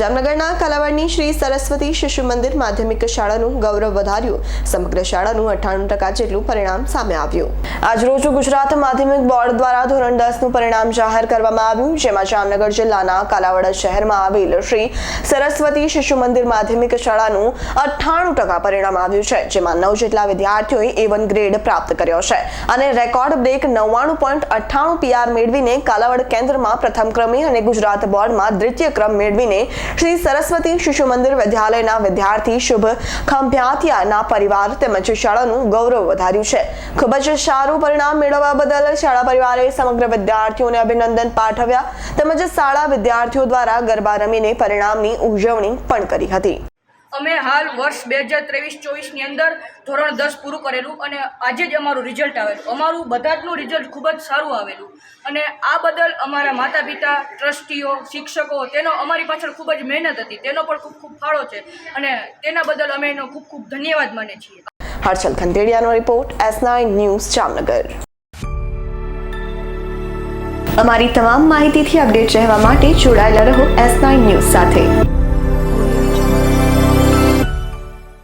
જામનગરના કાલાવાડની શ્રી સરસ્વતી શિશુ મંદિર માધ્યમિક શાળાનું ગૌરવ વધાર્યું. સમગ્ર શાળાનું અઠ્ઠાણું ટકા જેટલું પરિણામ સામે આવ્યું. આજરોજ ગુજરાત માધ્યમિક બોર્ડ દ્વારા ધોરણ દસનું પરિણામ જાહેર કરવામાં આવ્યું, જેમાં જામનગર જિલ્લાના કાલાવાડ શહેરમાં આવેલ શ્રી સરસ્વતી શિશુ મંદિર માધ્યમિક શાળાનું અઠ્ઠાણું ટકા પરિણામ આવ્યું છે, જેમાં નવ જેટલા વિદ્યાર્થીઓએ એ વન ગ્રેડ પ્રાપ્ત કર્યો છે અને રેકોર્ડ બ્રેક નવ્વાણું પોઈન્ટ અઠ્ઠાણું પીઆર મેળવીને કાલાવડ કેન્દ્રમાં પ્રથમ ક્રમે અને ગુજરાત બોર્ડમાં દ્વિતીય ક્રમ મેળવીને શ્રી સરસ્વતી શિશુ મંદિર વિદ્યાલયના વિદ્યાર્થી શુભ ખંભ્યાતિયાના પરિવાર તેમજ શાળાનું ગૌરવ વધાર્યું છે. ખૂબ જ સારું પરિણામ મેળવવા બદલ શાળા પરિવારે સમગ્ર વિદ્યાર્થીઓને અભિનંદન પાઠવ્યા તેમજ શાળા વિદ્યાર્થીઓ દ્વારા ગરબા રમીને પરિણામની ઉજવણી પણ કરી હતી. અમે હાલ વર્ષ બે હજાર ત્રેવીસ ચોવીસની અંદર ધોરણ દસ પૂરું કરેલું અને આજે જ અમારું રિઝલ્ટ આવેલું. અમારું બધા જનું રિઝલ્ટ ખૂબ જ સારું આવેલું. અને આ બદલ અમારા માતા પિતા ટ્રસ્ટીઓ, શિક્ષકો તેનો અમારી પાછળ ખૂબ જ મહેનત હતી. તેનો પણ ખૂબ ખૂબ ફાળો છે. અને તેના બદલ અમે એનો ખૂબ ખૂબ ધન્યવાદ માને છીએ. Harshal ખંતેડિયાનો report, S nine news, Jamnagar. અમારી તમામ માહિતીથી અપડેટ રહેવા માટે જોડાયેલા રહો એસ નાઇન ન્યૂઝ સાથે.